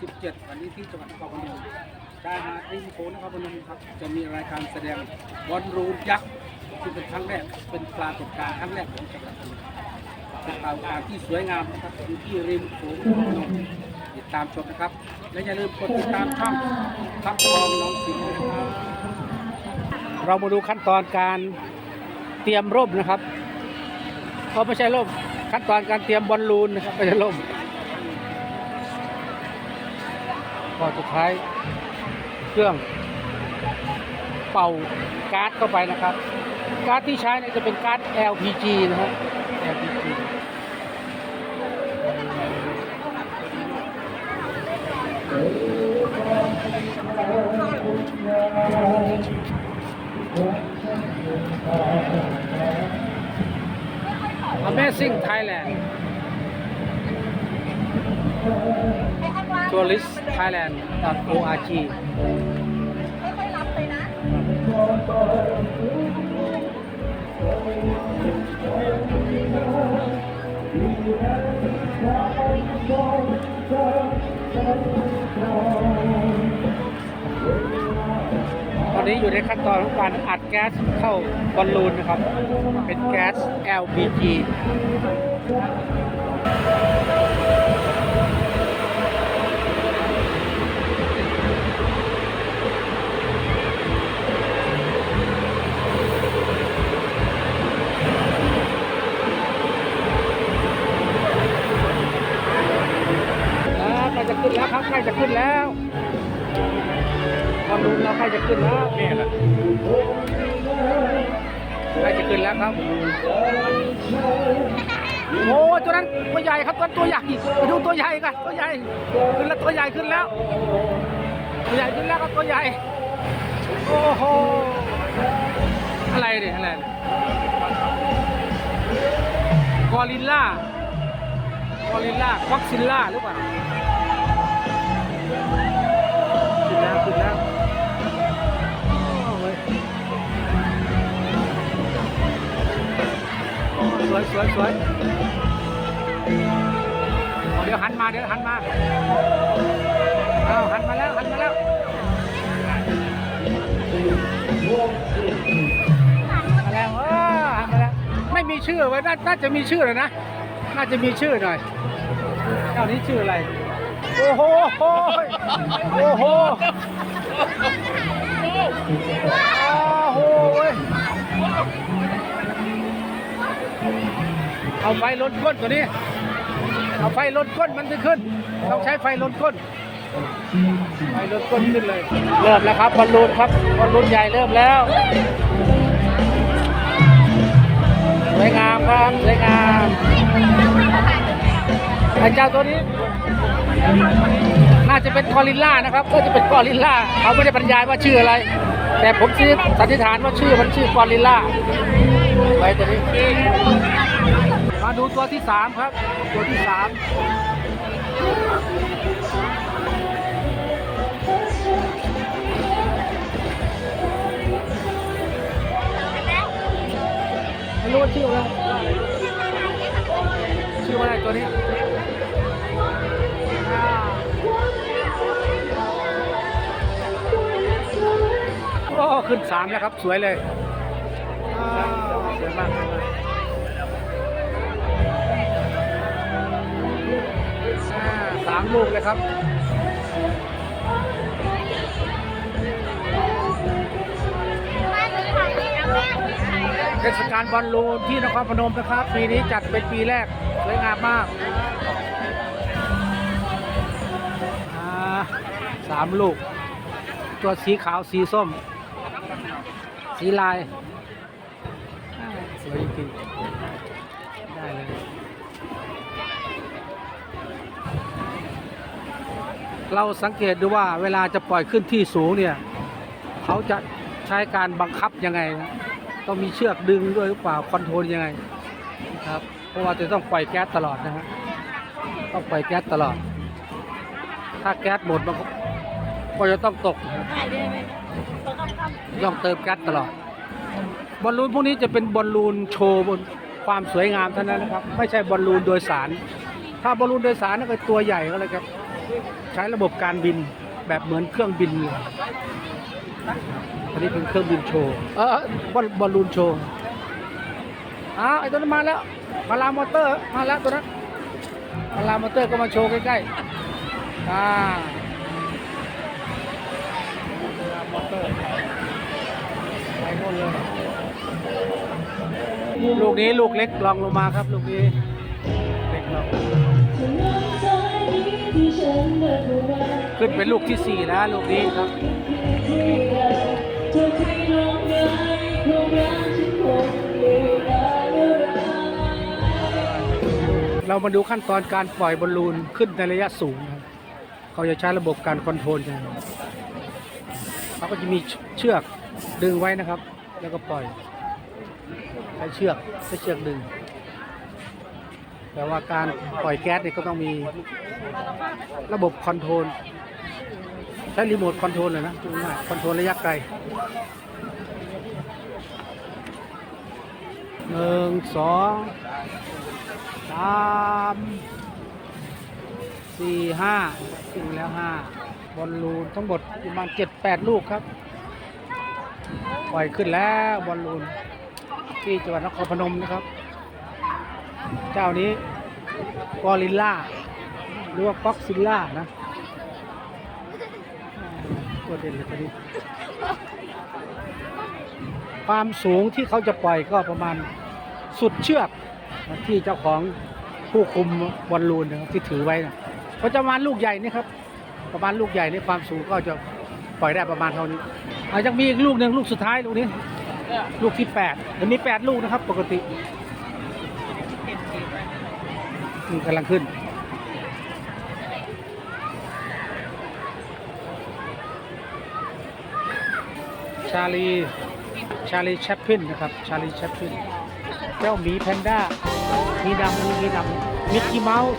17 วันนี้ที่จังหวัดนครพนมชายหาดริมโขงนครพนมครับจะมีรายการแสดงบอลรูนยักษ์ที่เป็นครั้งแรกเป็นปรากฏการณ์ครั้งแรกของจังหวัดพนมเป็นปรากฏการณ์ที่สวยงามนะครับอยู่ที่ริมโขงนครพนมติดตามชมนะครับ และอย่าลืมกดติดตามช่องทักทองน้องสิงห์นะครับเรามาดูขั้นตอนการเตรียมร่มนะครับเขาไม่ใช่ร่มขั้นตอนการเตรียมบอลลูนนะครับไม่ใช่ร่ม พอสุดท้ายเครื่องเป่าก๊าซเข้าไปนะครับก๊าซที่ใช้เนี่ยจะเป็นก๊าซ LPG นะครับ LPG อ Amazing Thailand Tourist Thailand org ค่อยๆรับไปนะตอนนี้อยู่ในขั้นตอนของการอัดแก๊สเข้าบอลลูนนะครับ เป็นแก๊ส LPG ล้วครจะขึ้นแล้วบอลลูนเราใกล้จะขึ้นแล้วนี่แหละใกล้จะขึ้นแล้วครับ โอ้ตัวนั้นตัวใหญ่ครับตัวตัวใหญ่ไปดูตัวใหญ่กันตัวใหญ่ขึ้นแล้วตัวใหญ่ขึ้นแล้ว ตัวใหญ่ขึ้นแล้วครับตัวใหญ่ โอ้โห อะไรเนี่ยอะไรกอริลล่ากอริลล่าควักซิลล่าหรือเปล่า แล้วขึ้นแล้วสวยสวยสวยเดี๋ยวหันมาเดี๋ยวหันมาเอาหันมาแล้วหันมาแล้วมาแล้วเออหันมาแล้วไม่มีชื่อไว้น่าน่าจะมีชื่อเลยนะ น่าจะมีชื่อหน่อยเจ้านี้ชื่ออะไร โอ้โห โอ้โห โอ้โหเว้ยเอาไฟลดก้นตัวนี้ เอาไฟลดก้นมันจะขึ้น ต้องใช้ไฟลดก้น ไฟลดก้นขึ้นเลย เริ่มแล้วครับบอลลูนครับบอลลูนใหญ่เริ่มแล้ว สวยงามครับ สวยงามไอ้เจ้าตัวนี้ น่าจะเป็นกอริลล่านะครับ ก็จะเป็นกอริลล่าเขาไม่ได้บรรยายว่าชื่ออะไร แต่ผมซื้อสันนิษฐานว่าชื่อมันชื่อกอริลล่าไว้ตัวนี้มาดูตัวที่สามครับ ตัวที่สามไม่รู้ว่าชื่ออะไรชื่อว่าอะไรตัวนี้ ขึ้นสามแล้วครับ สวยเลยสวยมากสามลูกเลยครับเทศกาลบอลลูนที่นครพนมนะครับ ปีนี้จัดเป็นปีแรกสวยงามมากสามลูก ตัวสีขาวสีส้ม สีลายอ่าสวยจริงๆได้เลยเราสังเกตดูว่าเวลาจะปล่อยขึ้นที่สูงเนี่ย เขาจะใช้การบังคับยังไงนะต้องมีเชือกดึงด้วยหรือเปล่าคอนโทรลยังไงนะครับ เพราะว่าจะต้องปล่อยแก๊สตลอดนะฮะต้องปล่อยแก๊สตลอด ถ้าแก๊สหมดมันก็ก็จะต้องตกนะ ย่ายได้ไหมต้องเติมแก๊สตลอด บอลลูนพวกนี้จะเป็นบอลลูนโชว์บนความสวยงามเท่านั้นนะครับ ไม่ใช่บอลลูนโดยสาร ถ้าบอลลูนโดยสารนั่นก็ตัวใหญ่ก็เลยครับ ใช้ระบบการบินแบบเหมือนเครื่องบินเลยอันนี้เป็นเครื่องบินโชว์ เออบอลบอลลูนโชว์อ้าวไอ้ตัวนั้นมาแล้วพารามอเตอร์มาแล้วตัวนั้นพารามอเตอร์ก็มาโชว์ใกล้ๆอ่าพาราม อเตอร์ไปหมดเลยลูกนี้ลูกเล็กลองลงมาครับ ลูกนี้เล็กลองขึ้นเป็นลูกที่สี่นะลูกนี้ครับเรามาดูขั้นตอนการปล่อยบอลลูนขึ้นในระยะสูงครับ เขาจะใช้ระบบการคอนโทรลกัน เขาก็จะมีเชือกดึงไว้นะครับ แล้วก็ปล่อยใช้เชือกใช้เชือกดึง แต่ว่าการปล่อยแก๊สเนี่ยก็ต้องมีระบบคอนโทรลใช้รีโมทคอนโทรลเลยนะง่ายคอนโทรลระยะไกลหนึ่งสองสามสี่ห้าขึ้นแล้วห้า บอลลูนทั้งหมดประมาณเจ็ดแปดลูกครับ ปล่อยขึ้นแล้วบอลลูนที่จังหวัดนครพนมนะครับ เจ้านี้กอริลล่าหรือว่าฟ็อกซิลล่านะตัวเด่นเลยตัวนี้ความสูงที่เขาจะปล่อยก็ประมาณสุดเชือกที่เจ้าของผู้คุมบอลลูนนะที่ถือไว้นะเขาจะมาลูกใหญ่นี่ครับ ประมาณลูกใหญ่ในความสูงก็จะปล่อยได้ประมาณเท่านี้อาจจะมีอีกลูกหนึ่งลูกสุดท้ายลูกนี้ลูกที่แปดมันมีแปดลูกนะครับ ปกตินี่กำลังขึ้น ชาลี ชาลีแชปพินนะครับ ชาลีแชปพินเจ้าหมีแพนด้า มีดำมีดำมิกกี้เมาส์